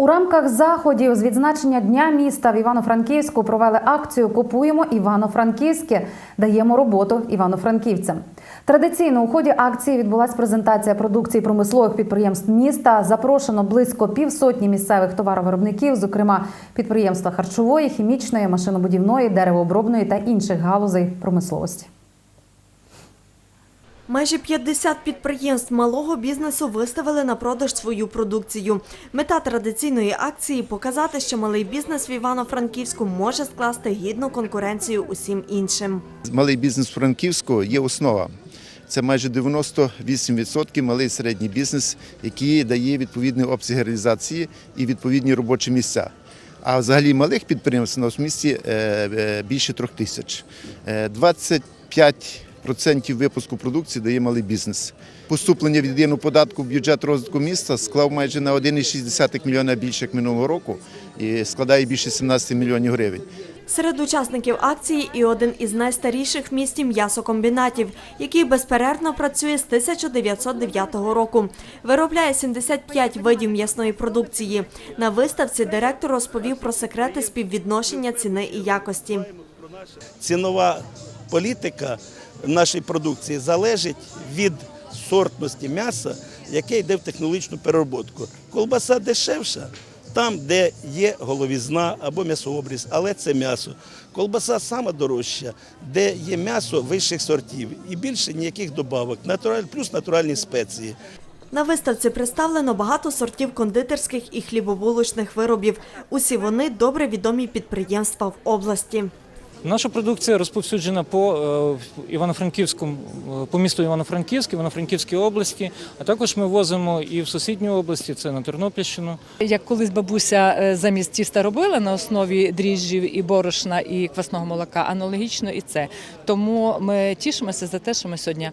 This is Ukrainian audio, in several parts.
У рамках заходів з відзначення Дня міста в Івано-Франківську провели акцію Купуємо Івано-Франківське, даємо роботу івано-франківцям. Традиційно у ході акції відбулася презентація продукції промислових підприємств міста. Запрошено близько півсотні місцевих товаровиробників, зокрема підприємства харчової, хімічної, машинобудівної, деревообробної та інших галузей промисловості. Майже 50 підприємств малого бізнесу виставили на продаж свою продукцію. Мета традиційної акції показати, що малий бізнес в Івано-Франківську може скласти гідну конкуренцію усім іншим. Малий бізнес Франківську є основа. Це майже 98% малий і середній бізнес, який дає відповідні обсяги реалізації і відповідні робочі місця. А взагалі малих підприємств у нас в місті е, е, більше трьох тисяч. Е, 25 Процентів випуску продукції дає малий бізнес. Поступлення від єдиного податку в бюджет розвитку міста склав майже на 1,6 мільйона більше як минулого року і складає більше 17 мільйонів гривень. Серед учасників акції і один із найстаріших в місті м'ясокомбінатів, який безперервно працює з 1909 року. Виробляє 75 видів м'ясної продукції. На виставці директор розповів про секрети співвідношення ціни і якості. Цінова політика нашої продукції залежить від сортності м'яса, яке йде в технологічну переробку. Колбаса дешевша там, де є головізна або м'ясообріз, але це м'ясо. Колбаса сама дорожча, де є м'ясо вищих сортів і більше ніяких добавок, натураль, плюс натуральні спеції. На виставці представлено багато сортів кондитерських і хлібобулочних виробів. Усі вони добре відомі підприємства в області. Наша продукція розповсюджена по е, Івано-Франківському, е, по місту Івано-Франківськ, Івано-Франківській області, а також ми возимо і в сусідню області, це на Тернопільщину. Як колись бабуся е, замість тіста робила на основі дріжджів і борошна і квасного молока, аналогічно і це. Тому ми тішимося за те, що ми сьогодні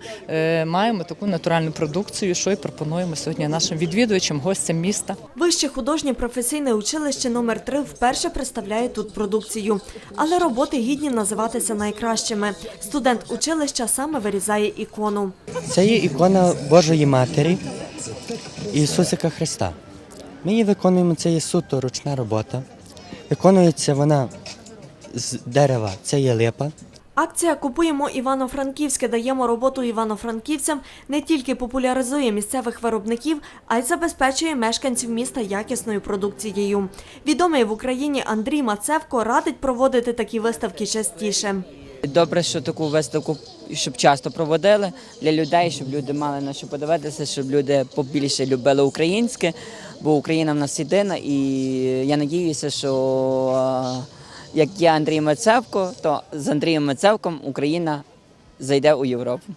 маємо таку натуральну продукцію, що і пропонуємо сьогодні нашим відвідувачам, гостям міста. Вище художнє професійне училище номер 3 вперше представляє тут продукцію. Але роботи гідні називатися найкращими. Студент училища саме вирізає ікону. Це є ікона Божої Матері Ісусика Христа. Ми її виконуємо, це є суто ручна робота. Виконується вона з дерева, це є липа. Акція Купуємо Івано-Франківське, даємо роботу івано-франківцям не тільки популяризує місцевих виробників, а й забезпечує мешканців міста якісною продукцією. Відомий в Україні Андрій Мацевко радить проводити такі виставки частіше. Добре, що таку виставку щоб часто проводили для людей, щоб люди мали на що подивитися, щоб люди побільше любили українське, бо Україна в нас єдина, і я надіюся, що як є Андрій Мацевко, то з Андрієм Мацевком Україна зайде у Європу.